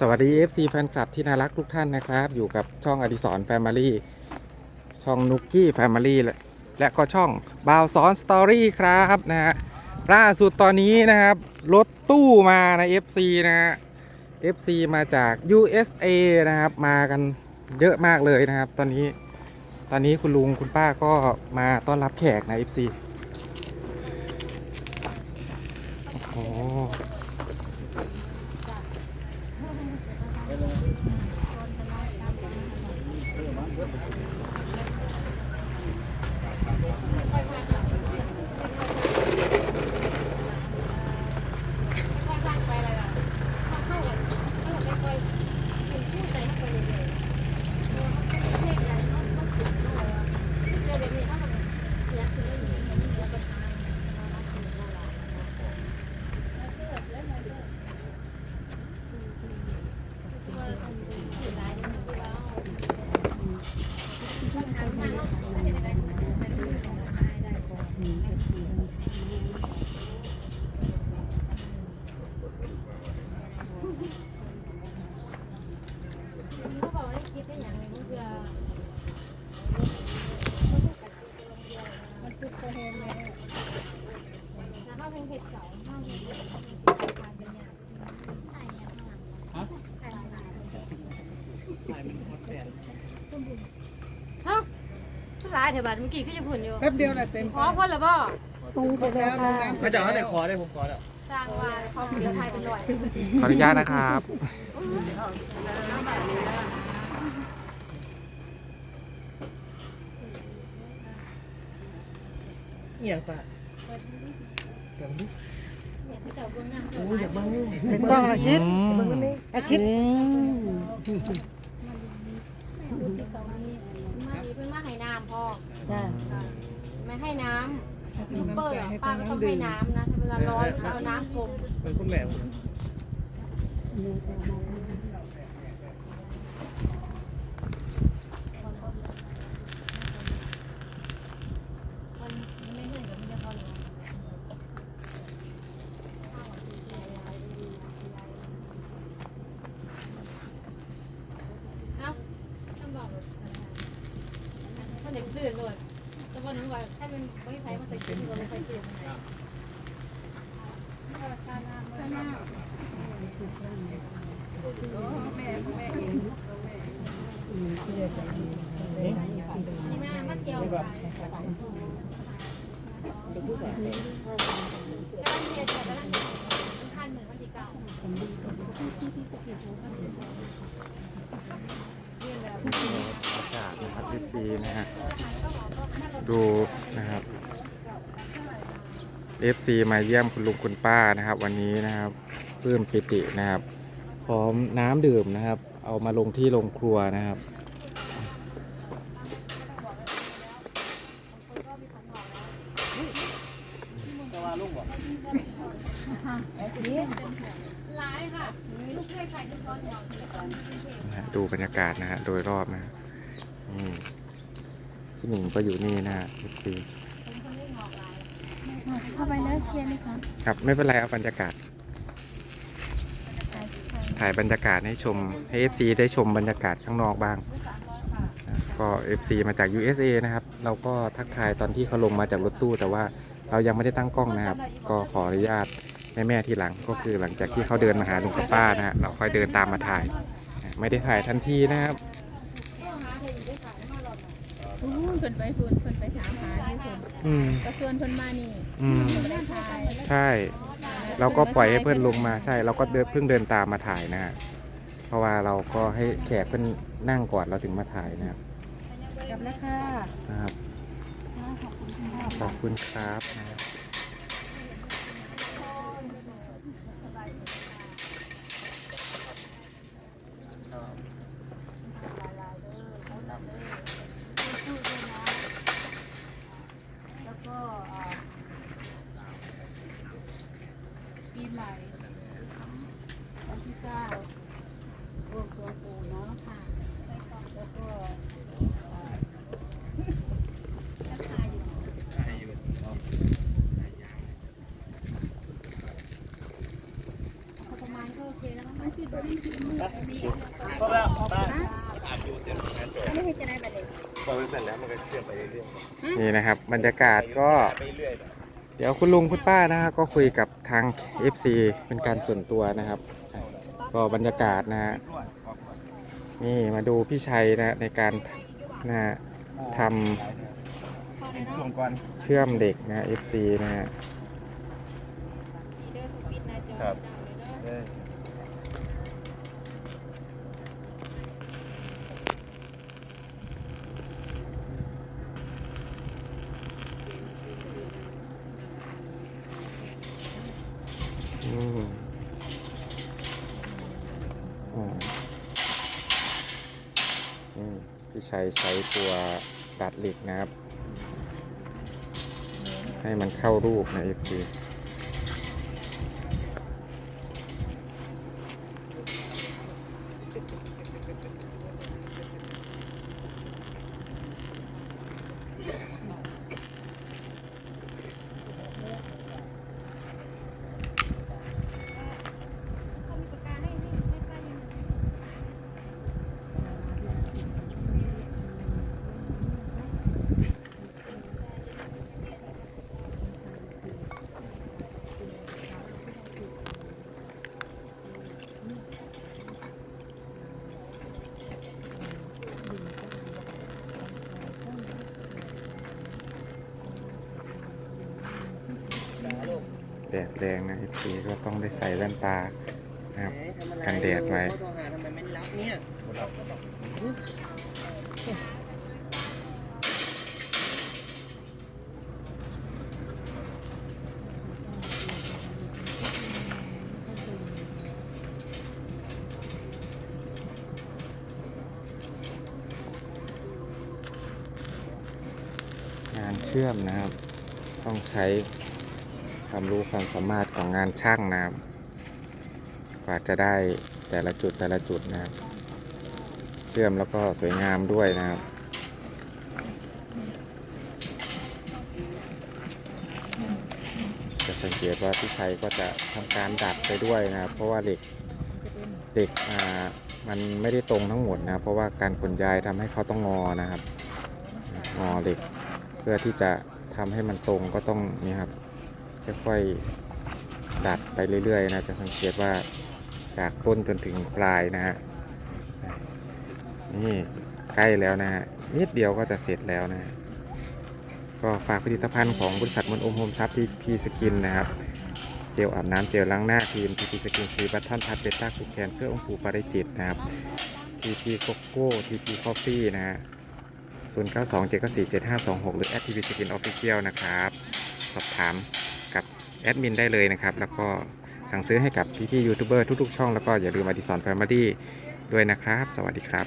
สวัสดี FC แฟนคลับที่น่ารักทุกท่านนะครับ อยู่กับช่องอดิสรแฟมิลี่ช่องนุกกี้แฟมิลี่และก็ช่องบาวสอนสตอรี่ครับนะฮะล่าสุดตอนนี้นะครับ รถตู้มาใน FC นะฮะ FC มาจาก USA นะครับ มากันเยอะมากเลยนะครับ ตอนนี้ตอนนี้คุณลุงคุณป้าก็มาต้อนรับแขกใน FC โอ้โห เขาบอกว่าได้คิดได้อย่างหนึ่งก็คือมันคือโคเฮนเลยแล้วก็เป็นเห็ดเก่าข้าวเห็ดเก่าทานเป็นอย่างเอ้าผู้ร้ายเถอะบัดเมื่อกี้ก็จะผุนอยู่แป๊บเดียวแหละเต็มขอพ่นแล้วบ่ปรุงเสร็จแล้วน้ำเสร็ไม่จจะเอาแต่คอได้ผมคอแล้วสร้างว่าเขาเดียวไทยเป็นร้อยขออนุญาตนะครับ เอียงปะเสียงดิเนี่ยที่เก่าเบื้องหน้าโอ้ยอยากบ้างถูกต้องอาชิตอืมอาชิตดูที่เก่านี้มาดีเป็นมาให้น้ำพ่อไม่ให้น้ำให้ซุปเปอน้ำร์ใจให้ป้าก็ต้องให้น้ำนะถ้าเวลาร้อนก็เอาน้ำพรมเป็นคุณแม่ผม มันไม่เหมือนกับมันจะพอหรอกเอ้าต้องบอกเลย มันเด็กตื่นเลยแต่วันนั้นว่าถ้าเป็นไม่ใช้มาใส่ชุดก็เลยใส่ตื่นแม่แม่เองนี่ม่มาเที่ยวไปกำลังเทียนกำลังมันคันเหมือนวันที่เก่า อากาศนะครับ FC นะฮะดูนะครับ FC มาเยี่ยมคุณลุงคุณป้านะครับ วันนี้นะครับเพื่มปิตินะครับ พร้อมน้ำดื่มนะครับ เอามาลงที่โรงครัวนะครับ ลูกเคยใส่ทุกตอนหยอกนะฮะดูบรรยากาศนะฮะโดยรอบนะฮะนี่พี่หนิงก็อยู่นี่นะฮะ FC เข้าไปแล้วเคลียร์เลยค่ะครับไม่เป็นไรเอาบรรยากาศ ถ่ายบรรยากาศให้ชมให้ FC ได้ชมบรรยากาศข้างนอกบ้างนะก็ FC มาจาก USA นะครับ เราก็ทักทายตอนที่เขาลงมาจากรถตู้แต่ว่า เรายังไม่ได้ตั้งกล้องนะครับ ก็ขออนุญาตแม่ๆทีหลังก็คือหลังจากที่เขาเดินมาหาลุงกับป้านะฮะเราค่อยเดินตามมาถ่ายนะไม่ได้ถ่ายทันทีนะครับอู้เพิ่นไปฝุ่นเพิ่นไปถามหาอยู่เพิ่นอืมก็ชวนเพิ่นมานี่อืมเพิ่นได้ทายใช่ เราก็ปล่อยให้เพื่อนลงมาใช่ เราก็เดินเพิ่งเดินตามมาถ่ายนะฮะเพราะว่าเราก็ให้แขกเพื่อนนั่งก่อนเราถึงมาถ่ายนะครับกลับแล้วค่ะนะครับ ขอบคุณครับปีใหม่วันที่เก้าบวงสรวงปู่เนาะค่ะ พอแล้วไปอันนี้เจะได้แบบเด็กพอมันเสร็จแล้วมันก็เชื่อมไปเรื่อยนี่นะครับ บรรยากาศก็ ๆไปเรื่อยเดี๋ยวคุณลุงคุณป้านะฮะก็คุยกับทาง FC เป็นการส่วนตัวนะครับ ก็บรรยากาศนะฮะนี่มาดูพี่ชัยนะในการนะฮะทเป็นช่วงก่อนำเชื่อมเด็กนะ FC นะฮะ ครับอืมอืมอื พี่ชัยใช้ตัวตัดเหล็กนะครับ ให้มันเข้ารูปนะ FC แดดแรงนะ FC ก็ต้องได้ใส่แว่นตานะครับ กันแดดไว้ โทรหาทำไมไม่รับเนี่ยงานเชื่อมนะครับ ต้องใช้ ความรู้ความสามารถของงานช่างนะครับ กว่าจะได้แต่ละจุดแต่ละจุดนะครับ เชื่อมแล้วก็สวยงามด้วยนะครับจะสังเกตว่าพี่ชัยก็จะทำการดัดไปด้วยนะครับ เพราะว่าเหล็กเหล็กอ่ามันไม่ได้ตรงทั้งหมดนะครับเพราะว่าการขนย้ายทำให้เขาต้องงอนะครับ งอเหล็ก เพื่อที่จะทำให้มันตรงก็ต้องนี่ครับ ค่อยๆดัดไปเรื่อยๆนะจะสังเกตว่าจากต้นจนถึงปลายนะฮะนี่ใกล้แล้วนะฮะนิดเดียวก็จะเสร็จแล้วนะก็ฝากผลิตภัณฑ์ของบริษัทมนโอมโฮมซับที่พีสกินนะครับเจลอาบน้ำเจลล้างหน้าครีมทีพีสกินซีบัตทันทัดเบต้าคูแคนเสื้อองค์ปูปาริจิตนะครับทีพีโกโก้ทีพีคอฟฟี่นะฮะ0 9 2 7 9 4 7 5 2 6 หรือ a t v Skin Official นะครับ สอบถาม แอดมินได้เลยนะครับ แล้วก็สั่งซื้อให้กับพี่ๆยูทูบเบอร์ทุกๆช่องแล้วก็อย่าลืมอดิสรแฟมิลี่ด้วยนะครับ สวัสดีครับ